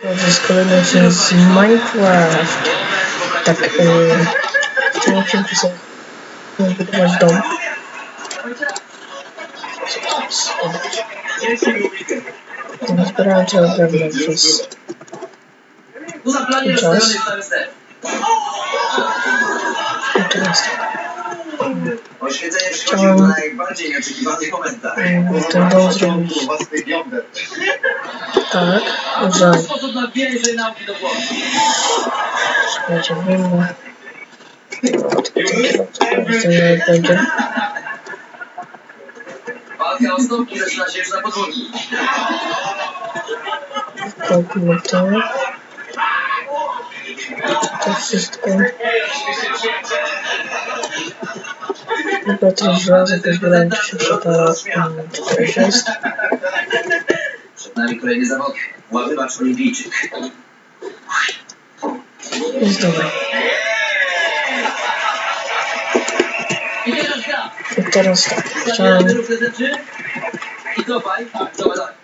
To jest kolejny odcinek z Minecraft. Tak, yy, w tym odcinku sobie budować dom. No, Zbierałem całe drewno przez Uzaplanie Czas. rozstawiony cały ster. i teraz Oświecenie przychodzi Chciałem- do najbardziej nieoczekiwanych momentach. ten dom zrobić tak, że Sposób na wbijanie sobie nauki do głowy. będzie wyjmę. Co nie będzie. Walka o stopki zaczyna się już na podwórku. Wkopmy to. To wszystko. Dobra, teraz żelazo pozbierałem, to się przyda. mm, to już jest? Przed nami kolejny zawod. Łamywacz olimpijczyk. Jest dobra. I teraz gra. I teraz tak, chciałem. I cofaj. Dobra, dawaj.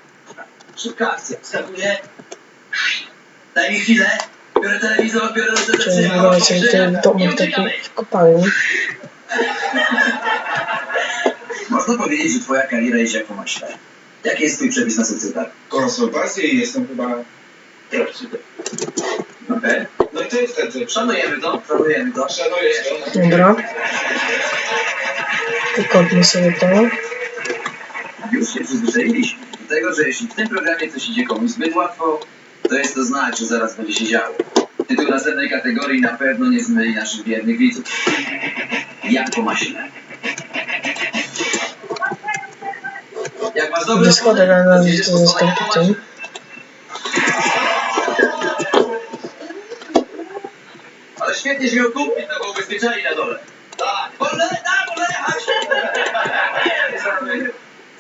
Szybka akcja. Wskakuję. Daj mi chwilę. Biorę telewizor, biorę rzeczy. zbudować sobie ten domek taki w kopalni. Można powiedzieć, że twoja kariera idzie jak po maśle. Jaki jest twój przepis na sukces? konsultacje i jestem chyba prawdziwy. Okej. No i to jest wtedy. Szanujemy to, szanujemy to. Szanuję to. Dobra. Wykopmy sobie to. Już się przyzwyczailiśmy do tego, że jeśli w tym programie coś idzie komuś zbyt łatwo, to jest to znak, że zaraz będzie się działo. Tytuł następnej kategorii na pewno nie zmyli naszych wiernych widzów. Jak po maśle. Jak masz dobry Dyskoder oponent, to schodach tym. Ale świetnie, że ją kupić, to go ubezpieczali na dole. Tak, wolę, tak, wolę jechać.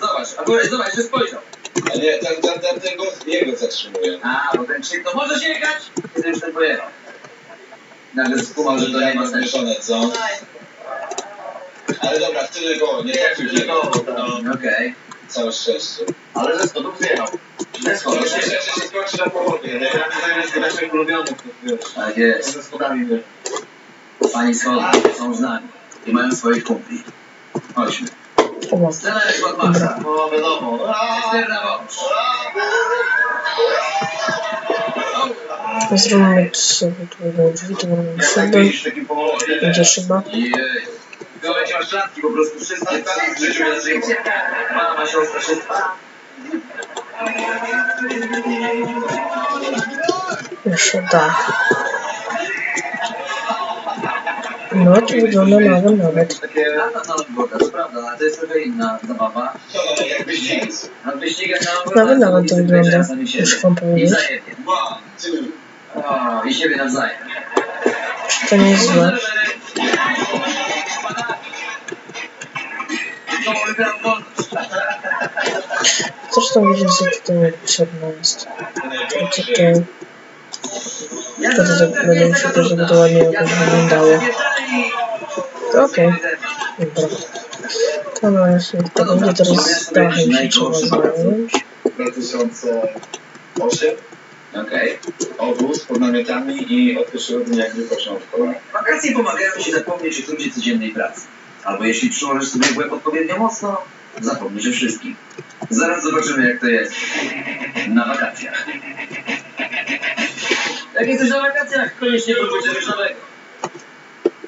Zobacz, a byłeś, zobacz, że spojrzał. A nie, ten, ten, ten, ten go, jego zatrzymuje. A, bo ten krzyk, to możesz jechać? Kiedy już ten pojechał. Nagle skumał, że to nie ma sensu. co? Ale dobra, tyle go, nie trafił się. No, No, Okej. całe szczęście. Ale ze schodów zjechał. Ze To schodów myślę, że się skończy na połowie, nie? Ja to jest naszych ulubionych, wiesz. Tak jest. Ze schodami, wiesz. Pani schodów są z nami. I mają swoich kumpli. Chodźmy. O, Scena jest od Maxa. No wiadomo. Eksterna moc. zrobimy sobie tu jedną drzwi, tu mamy szybę. połowie. Będzie szyba. Jej. Szatki, po prostu wszystkie w życiu na życie. Mama, siostra, wszystko. Jeszcze dach. No, to wygląda nawet, nawet. Takie, Lata na Longboarda, to prawda, ale to jest trochę inna zabawa. co no, jak wyścig. Na Nawet, nawet to nic wygląda. Muszę wam powiedzieć. i siebie nawzajem. To nie jest złe. To. Zresztą widzisz, że tutaj niepotrzebne jest. To co to... To to tak będę musiał, żeby to ładnie jakoś wyglądało. To okej. Dobra. To no jeszcze to będzie teraz dachem się trzeba zająć. 2008. Okej. Obóz pod namiotami i od pierwszego dnia. Wakacje pomagają ci zapomnieć o trudzie codziennej pracy. Albo jeśli przyłożysz sobie w łeb odpowiednio mocno, zapomnisz o wszystkim. Zaraz zobaczymy, jak to jest na wakacjach. Jak jesteś na wakacjach, koniecznie próbuj czegoś nowego.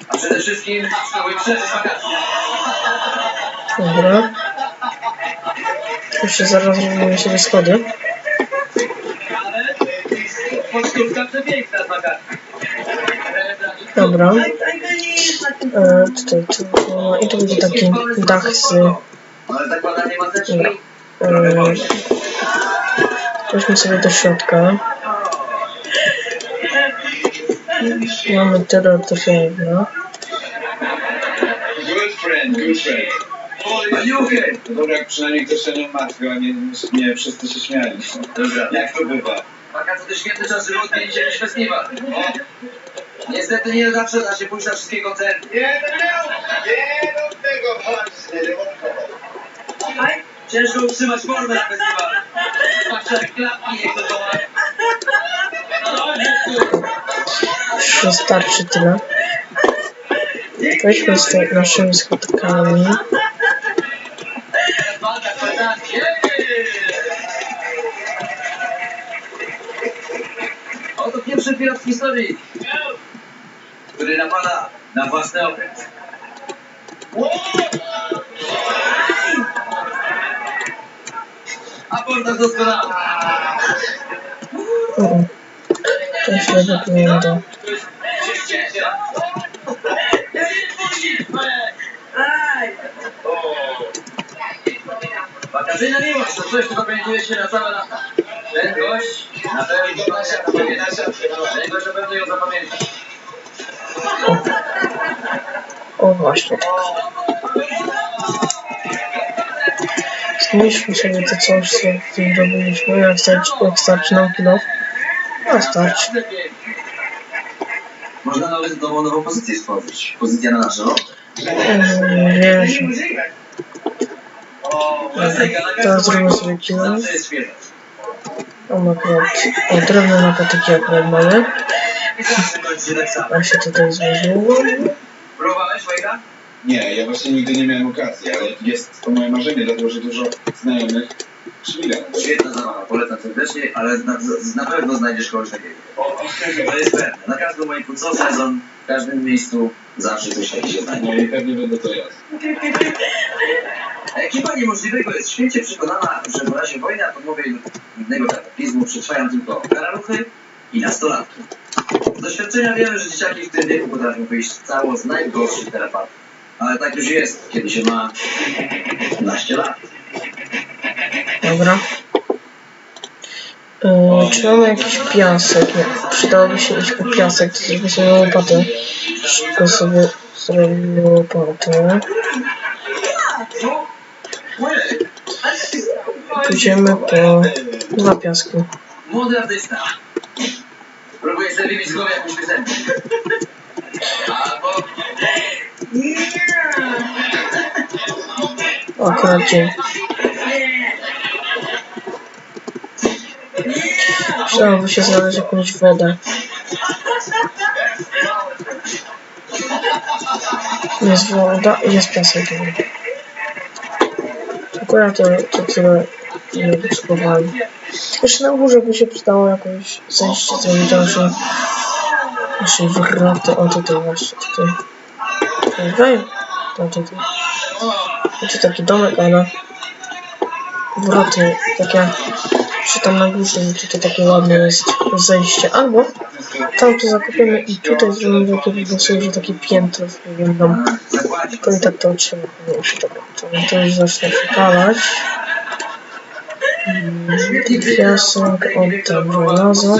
A przede wszystkim spróbuj przeżyć wakacje. Dobra. Jeszcze zaraz robimy sobie schody. Pocztówka przepiękna. Dobra. E, tutaj, tu, no, I tu będzie taki dach z... Ale zakładanie maseczki. Dobra. E, Weźmy sobie do środka. Mamy tyle do drewna. Good friend, good friend. Paniuchy! No dobra, przynajmniej ktoś się nie martwił, a nie, nie wszyscy się śmiali. Dobra. Jak to bywa? Wakacje to świetny czas, żeby odwiedzić jakiś festiwal. Niestety nie zawsze da się pójść na wszystkie koncerty. Nie, do tego właśnie, nie Ciężko utrzymać formę na festiwalu. Jak klapki nie chcą dołać. Już wystarczy tyle. Wejdźmy z naszymi schodkami. Oto pierwszy pilot w historii, który napada na własny okręt. Aportaż doskonały. Mm. To źle wygląda. Wakacyjna miłość to coś, co zapamiętuje się na całe lata. Ten gość na pewno ją zapamięta. O właśnie tak. Znieśmy sobie to coś, co tutaj robiliśmy. Jak starczy, jak starczy nam kilo. A starczy. Można nawet nową, nową pozycję stworzyć. Pozycja na nasze, no. Mm, Wiesz, teraz zrobimy sobie kilo. Zawsze jest świeżo. Mam akurat o, drewno na patyki akurat mamy. Tak. A się tutaj złożyło. Próbowałeś, Wojda? Nie, ja właśnie nigdy nie miałem okazji, ale jest to moje marzenie, dlatego że dużo znajomych szmiga. Świetna zabawa, polecam serdecznie, ale na, na pewno znajdziesz kogoś takiego. To jest pewne. Na każdym moim co sezon, w każdym miejscu zawsze coś takiego się znajdzie. No i pewnie będę to ja. Ekipa niemożliwego jest święcie przekonana, że w razie wojny atomowej lub innego kataklizmu przetrwają tylko karaluchy i nastolatki. Z doświadczenia wiemy, że dzieciaki w tym wieku potrafią wyjść cało z najgorszych terapatów. Ale tak już jest, kiedy się ma 15 lat. Dobra. Yy, czy mamy jakiś piasek? Nie. Przydałoby się iść po piasek, to zrobię sobie łopatę. Szybko sobie zrobimy łopatę. Pójdziemy po dwa piaski. Młody artysta. Próbuję sobie wybić z głowy jakąś piosenkę. Albo... O, dzień. Przydałoby się znaleźć jakąś wodę. Jest woda i jest piasek. Akurat to, to tyle nie potrzebowałem. Jeszcze na górze by się przydało jakoś zejście zrobić do naszej, naszej wroty. O tutaj właśnie, tutaj. Tutaj. To tutaj. Znaczy taki domek, ale wroty takie, czy tam na górze, że tutaj takie ładne jest zejście. Albo tam to zakupimy i tutaj zrobimy takie wygłosuję, że takie piętro wyglądam. Zakładzik. To i tak to pomniejszyć. Dobra, to, to już zacznę przepalać. Piasek, od tam żelazo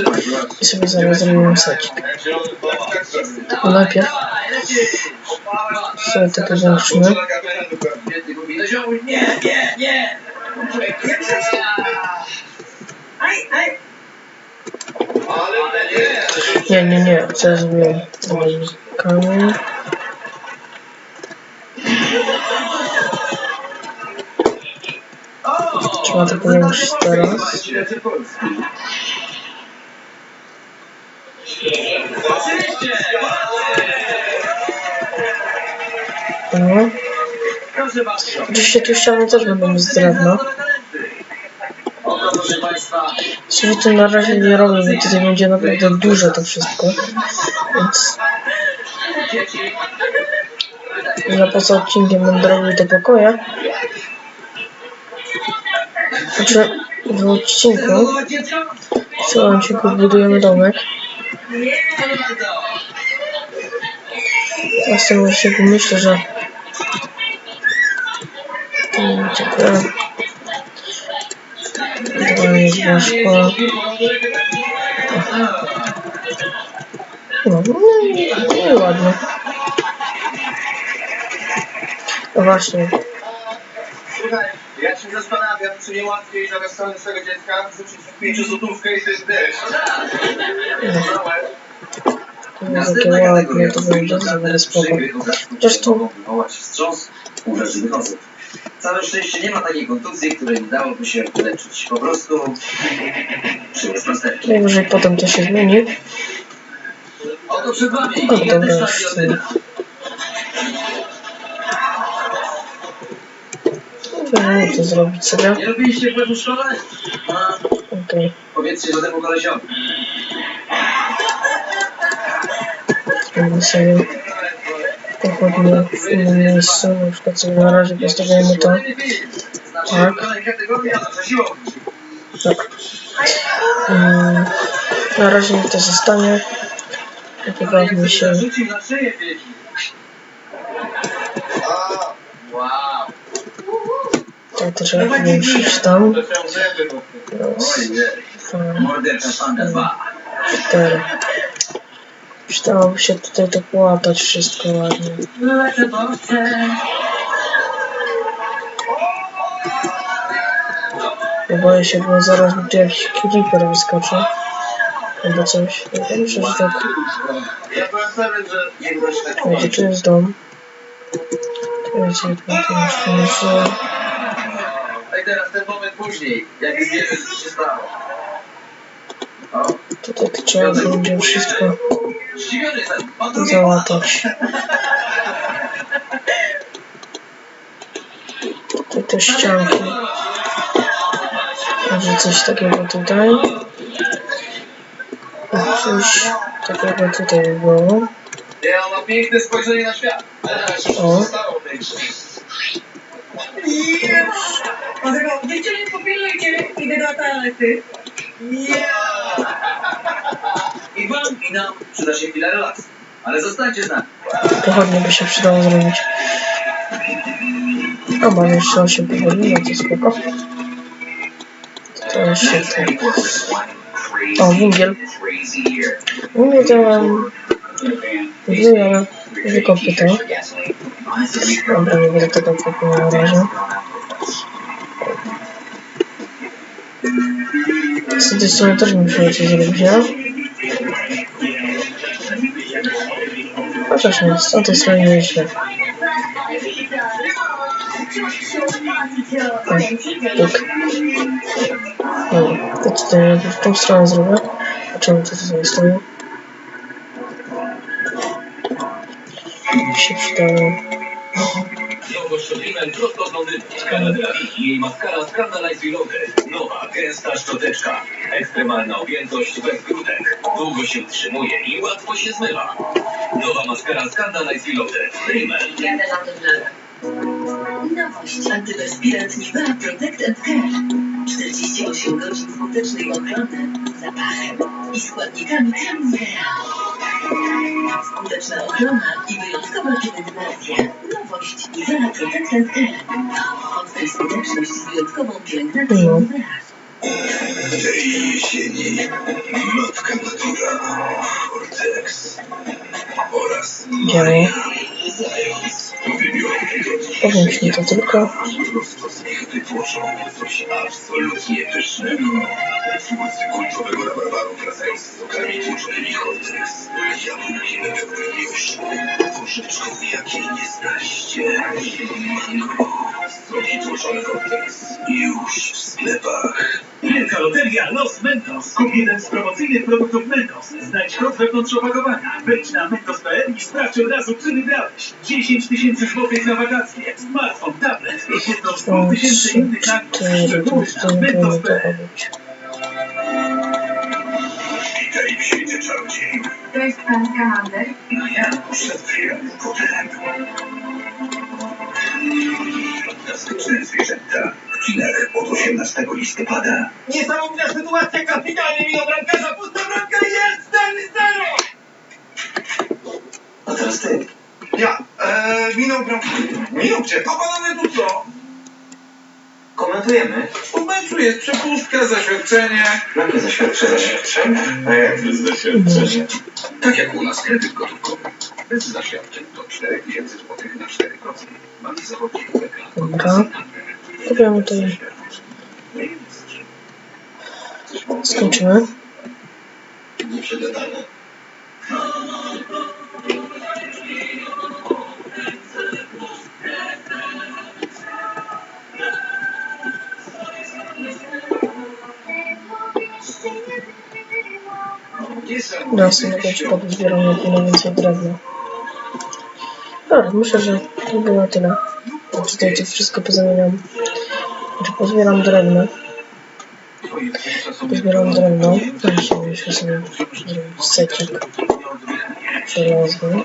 i sobie zaraz zrobimy secik. A najpierw sobie to powiększymy. Nie, nie, nie! Co ja? Zrobiłem kamień. Trzeba to powiększyć teraz. No. Oczywiście tu ściany też będą z drewna. Sobie to na razie nie robię, bo tutaj będzie naprawdę duże to wszystko. Więc ja poza odcinkiem będę robił te pokoje. Znaczy w odcinku, w całym odcinku budujemy domek. Ja z tym odcinku myślę, że Mm, dziękuję. Dobra, jest weszła. No, no, no i ładnie. No właśnie, się zastanawiam, czy nie łatwiej zamiast strony swojego dziecka wrzucić w pięciozłotówkę i to jest deszcz. takie ładne, to będzie zaraz spoko. Zresztą- wywołać wstrząs uwrażliwych osób. Całe szczęście nie ma takiej kontuzji, której nie dałoby się wyleczyć. Po prostu przyłóż plasterki. Najwyżej potem to się zmieni. Oto przed wami gigantyczna Możemy to zrobić sobie. Nie robiliście w w szkole? Okej. powiedzcie to temu kolesiowi. Zrobimy sobie pochodnie w innym miejscu. Na przykład sobie na razie postawimy to. Tak. Tak. Mm, na razie niech to zostanie. Pobawmy się. Rzucił na szyję wieki. A, Wow. To to trzeba powiększyć tam. to są zęby, bo Raz, Ojej. dwa, Mordercza szpanga 2. cztery. Przydałoby się tutaj to połatać wszystko ładnie. Ja boję się, bo zaraz mi jakiś creeper wyskoczy. Albo coś. Ja myślę, że tak. ja Gdzie tu jest dom? Tu jest jedna, tu teraz ten moment później, jak wiemy, co się stało. O, Tutaj to trzeba będzie wszystko załatać. Tutaj te ścianki. Może coś takiego tutaj. I coś takiego tutaj by było. Ja mam piękne spojrzenie na świat. O. stało w tej grze. Dlatego dziewczyny popilnujcie, idę do toalety. I wam, i nam przyda się chwila relaksu. Ale zostańcie z nami. Pochodnie by się przydało zrobić. O, mam jeszcze 8 pochodni, no to spoko. To jeszcze tak. O, węgiel. Węgiel to. Węgiel, ale wykopię to. Dobra, nie będę tego kopił na razie. Z tej strony też muszę coś zrobić, nie? Chociaż nie, z tej strony nie źle. Tak. Dobra, to tutaj w tą stronę zrobię. A czemu to tutaj stoi? Się przydało. Nowość Rimel prosto z Londynu. Skala Drapik i jej maskara Scandalize Reloaded. Nowa, gęsta szczoteczka. Ekstremalna objętość bez grudek. Długo się utrzymuje i łatwo się zmywa. Nowa maskara Scandalize Reloaded. Rimmel. Nowość. Antyperspirant Nivea Protect and Care. 48 godzin skutecznej ochrony zapachem i składnikami Nivea. Skuteczna ochrona i wyjątkowa pielęgnacja. Nowość Nivea Protect and Care. Odkryj skuteczność z wyjątkową pielęgnacją No. Nivea. Tej jesieni matka natura Cortex oraz Działo. Zając wybiorą pieniądze. Powiększmy to tylko. Już w sklepach. Loteria Los Mentos. Kup jeden z promocyjnych produktów Mentos. Znajdź kod wewnątrz opakowania. Wejdź na mentos.pl i sprawdź od razu, czy wygrałeś. 10 tysięcy złotych na wakacje, smartfon, tablet i jedną z To dwóch tysięcy trzy, innych nagród. Szczegóły na mentos.pl. Witaj w świecie czarodziejów. To jest pan Kamander. No ja przed chwilą potem. Fantastyczne zwierzęta w kinach od 18 listopada. Niesamowita sytuacja, kapitalnie minął bramkarza, pusta bramka jest 4-0! A teraz ty. Ja, eee, minął bramkę. Minął gdzie? A panowie tu co? Komentujemy. Po meczu jest przepustka, zaświadczenie. Jakie zaświadczenie? A jak? Zaświadczenie. Tak jak u nas kredyt gotówkowy. Bez zaświadczeń do 4000 zł na 4%. Bank zawodników Dobra. Tutaj. Skończymy. Nieprzegadane. Raz na jakąś podbieram jak najwięcej drewna. Dobra, myślę, że to było tyle. Ja Tutaj to wszystko pozamieniam. Znaczy pozbieram drewno. Pozbieram drewno. Właśnie muszę sobie zrobić secik żelazny.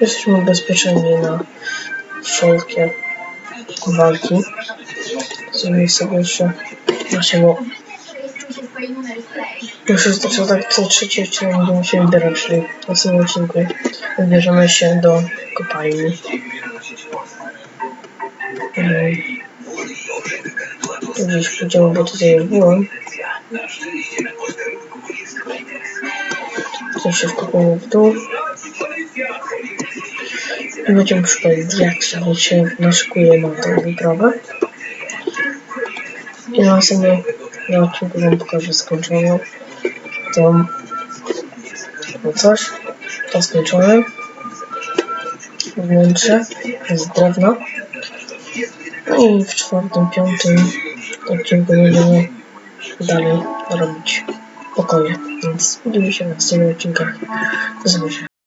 Jesteśmy bezpieczni na wszelkie walki. Zrobimy sobie jeszcze naszego... Już jest to tak co trzeci odcinek będziemy się wybierać, czyli w następnym odcinku wybierzemy się do kopalni. Gdzieś pójdziemy, bo tutaj już byłem. Tutaj się wkopujemy w dół. Będziemy szukać diaksów, bo się na tę wyprawę. I na następnym na odcinku wam pokażę skończoną tą no coś. To skończone. Wnętrze z drewna. No i w czwartym, piątym odcinku będziemy dalej robić pokoje. Więc widzimy się w następnych odcinkach. Do zobaczenia.